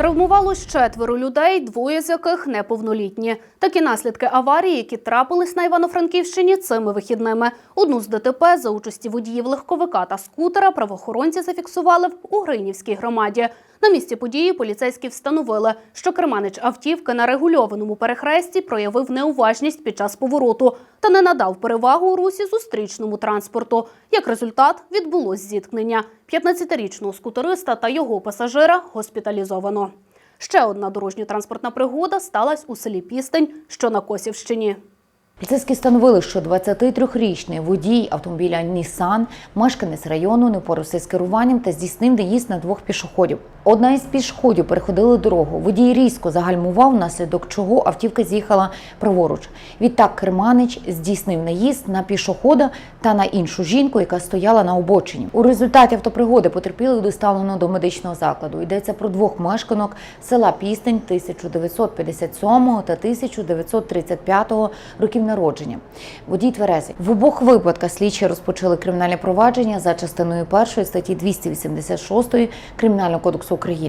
Травмувалось четверо людей, двоє з яких неповнолітні. Такі наслідки аварії, які трапились на Івано-Франківщині цими вихідними. Одну з ДТП за участі водіїв легковика та скутера правоохоронці зафіксували в Угринівській громаді. На місці події поліцейські встановили, що керманич автівки на регульованому перехресті проявив неуважність під час повороту та не надав перевагу у русі зустрічному транспорту. Як результат, відбулось зіткнення. 15-річного скутериста та його пасажира госпіталізовано. Ще одна дорожньо-транспортна пригода сталася у селі Пістень, що на Косівщині. Поліцейські встановили, що 23-річний водій автомобіля Нісан, мешканець району, не впорався з керуванням та здійснив наїзд на двох пішоходів. Одна із пішоходів переходила дорогу. Водій різко загальмував, внаслідок чого автівка з'їхала праворуч. Відтак керманич здійснив наїзд на пішохода та на іншу жінку, яка стояла на обочині. У результаті автопригоди потерпілих доставлено до медичного закладу. Йдеться про двох мешканок села Пістень 1957 та 1935 років народження. Водій тверезий. В обох випадках слідчі розпочали кримінальне провадження за частиною першої статті 286 Кримінального кодексу України.